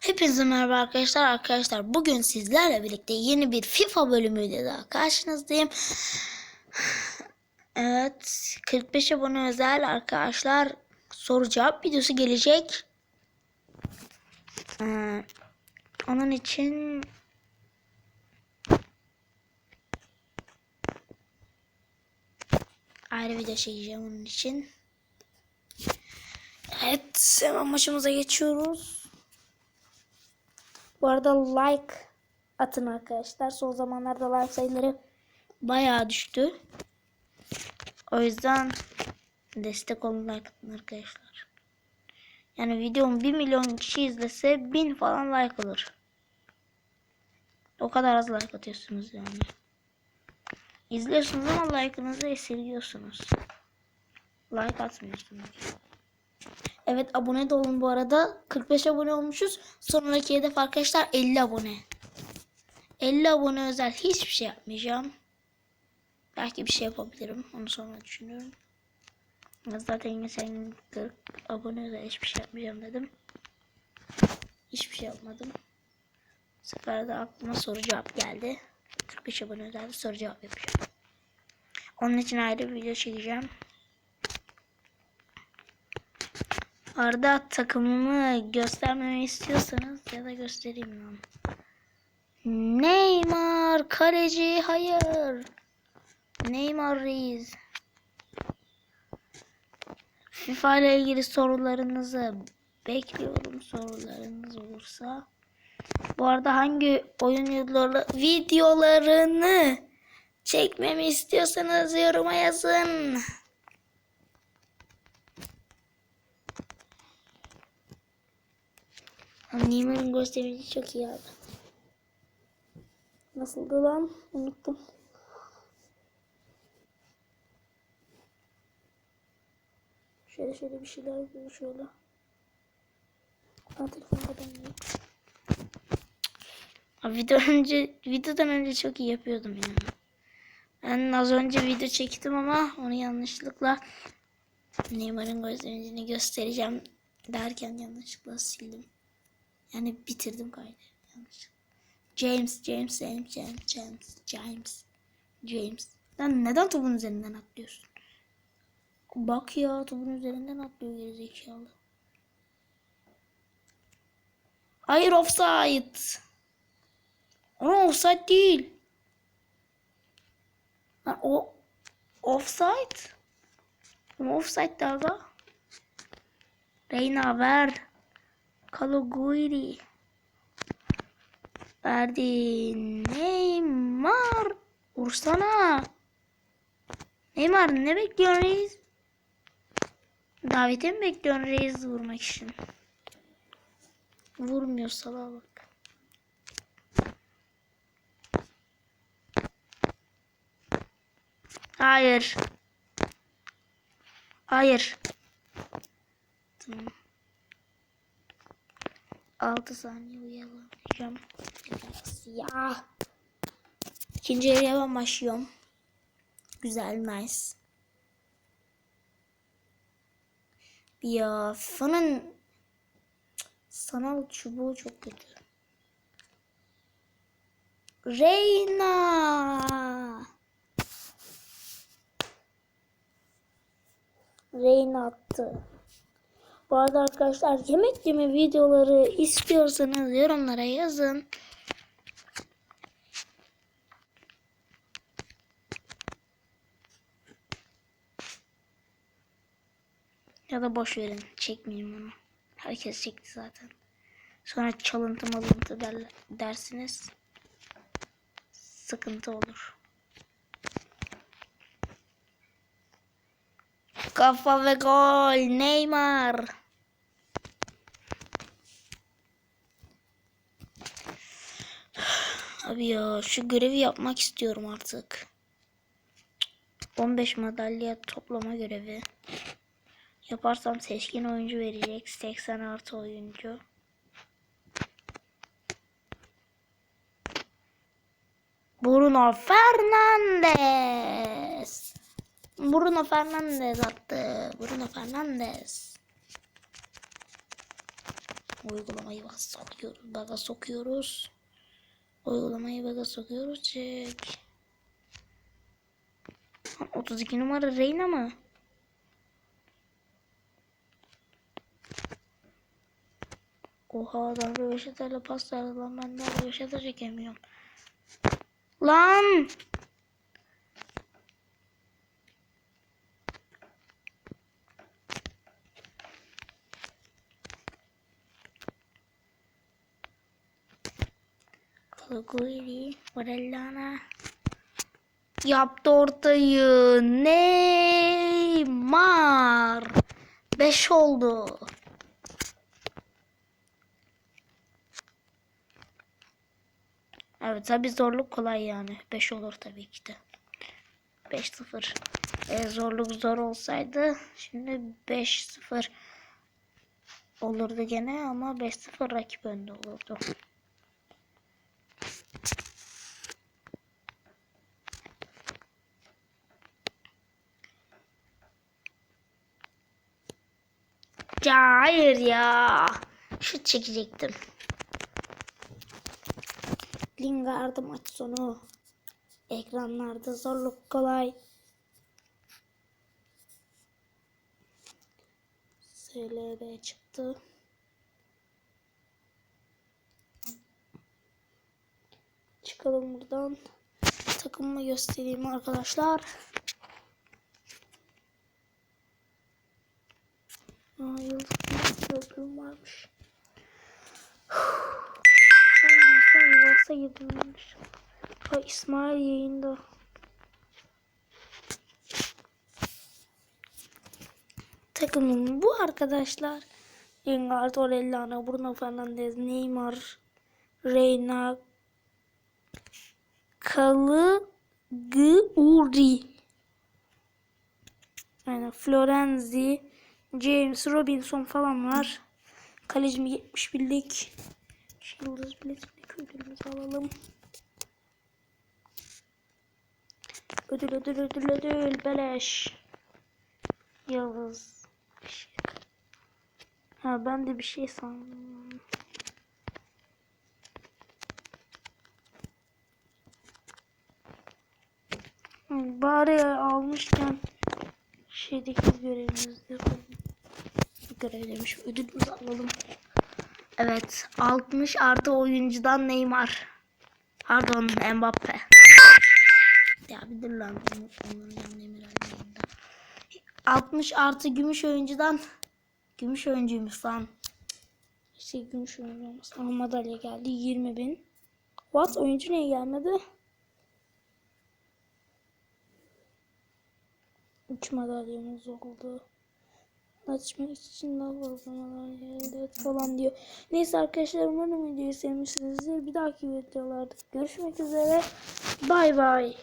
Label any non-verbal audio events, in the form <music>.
Hepinize merhaba arkadaşlar. Arkadaşlar bugün sizlerle birlikte yeni bir FIFA bölümüyle daha karşınızdayım. <sighs> Evet 45 abone özel arkadaşlar soru cevap videosu gelecek. Ee, onun için ayrı video çekeceğim onun için. Evet hemen maçımıza geçiyoruz. Bu arada like atın arkadaşlar. Son zamanlarda like sayıları bayağı düştü. O yüzden destek olun like atın arkadaşlar. Yani videomu 1 milyon kişi izlese 1000 falan like alır. O kadar az like atıyorsunuz yani. İzliyorsunuz ama like'ınızı esirgiyorsunuz. Like atmıyorsunuz. Evet abone de olun bu arada. 45 abone olmuşuz. Sonraki hedef arkadaşlar 50 abone. 50 abone özel hiçbir şey yapmayacağım. Belki bir şey yapabilirim. Onu sonra düşünüyorum. Zaten geçen 40 abone özel hiçbir şey yapmayacağım dedim. Hiçbir şey yapmadım. Bu sefer de aklıma soru cevap geldi. 45 abone özel soru cevap yapacağım. Onun için ayrı bir video çekeceğim. Arda takımımı göstermemi istiyorsanız ya da göstereyim lan. Neymar kaleci hayır. Neymar reis. FIFA ile ilgili sorularınızı bekliyorum sorularınız olursa. Bu arada hangi oyun videoları, videolarını çekmemi istiyorsanız yoruma yazın. Neymar'ın gösterici çok iyi abi. Nasıldı lan? Unuttum. Şöyle şöyle bir şeyler yapıyor şöyle. Aa telefon kapanmıyor. Video önce, videodan önce çok iyi yapıyordum yani. Ben az önce video çektim ama onu yanlışlıkla Neymar'ın gözlerini göstereceğim derken yanlışlıkla sildim. Yani bitirdim kaydı. Yanlış. James, James, James, James, James, James, James. Lan neden topun üzerinden atlıyorsun? Bak ya topun üzerinden atlıyor gerizekalı. Hayır offside. Ama offside değil. Lan o offside. Ama offside daha. Reyna ver. Kaloguri. Verdi. Neymar. Vursana. Neymar ne bekliyorsun reis? Davete mi bekliyorsun reis vurmak için? Vurmuyor salağa bak. Hayır. Hayır. Tamam. 6 saniye uyuyamayacağım. Ya. İkinci yarıya ben başlıyorum. Güzel, nice. Ya FIFA'nın sanal çubuğu çok kötü. Reyna. Reyna attı. Bu arada arkadaşlar yemek yeme videoları istiyorsanız yorumlara yazın. Ya da boş verin. Çekmeyeyim onu. Herkes çekti zaten. Sonra çalıntı malıntı der, dersiniz. Sıkıntı olur. Kafa ve gol. Neymar. Abi ya şu görevi yapmak istiyorum artık. 15 madalya toplama görevi. Yaparsam seçkin oyuncu verecek. 80 artı oyuncu. Bruno Fernandes. Bruno Fernandes attı. Bruno Fernandes. Uygulamayı bak sokuyoruz. Baga sokuyoruz. Uygulamayı baga sokuyoruz. Çek. 32 numara Reyna mı? Oha adam röveşatayla pas verdi lan ben daha röveşata çekemiyorum. Lan! Kalaguri, Varellana. Yaptı ortayı. Neymar. 5 oldu. Evet tabi zorluk kolay yani. 5 olur tabii ki de. 5-0. E, zorluk zor olsaydı şimdi 5-0 olurdu gene ama 5-0 rakip önde olurdu. Ya hayır ya. Şut çekecektim. Lingard'ı maç sonu. Ekranlarda zorluk kolay. SLB çıktı. Çıkalım buradan. Takımımı göstereyim arkadaşlar. Aa, yıldız gördüğüm varmış. Ben insan yuvasa. Ha İsmail yayında. Takımım bu arkadaşlar. Lingard, Orellana, Bruno Fernandes, Neymar, Reyna, Caliguri. Yani Florenzi, James Robinson falan var. Kalecim 71'lik. Yıldız bileziklik ödülümüzü alalım. Ödül ödül ödül ödül beleş. Yıldız. Işık. Ha ben de bir şey sandım. Bari almışken şeydeki görevimizi yapalım. Görev demiş ödülümüzü alalım. Evet 60 artı oyuncudan Neymar. Pardon Mbappe. Ya bir dur lan. Onların Neymar halinde. 60 artı gümüş oyuncudan gümüş oyuncuymuş lan. İşte gümüş oyuncu olmaz. Aha madalya geldi 20 bin. What oyuncu niye gelmedi? 3 madalyamız oldu. Açmak için daha fazla madalya elde et falan diyor. Neyse arkadaşlar umarım videoyu sevmişsinizdir. Bir dahaki videolarda görüşmek üzere. Bay bay.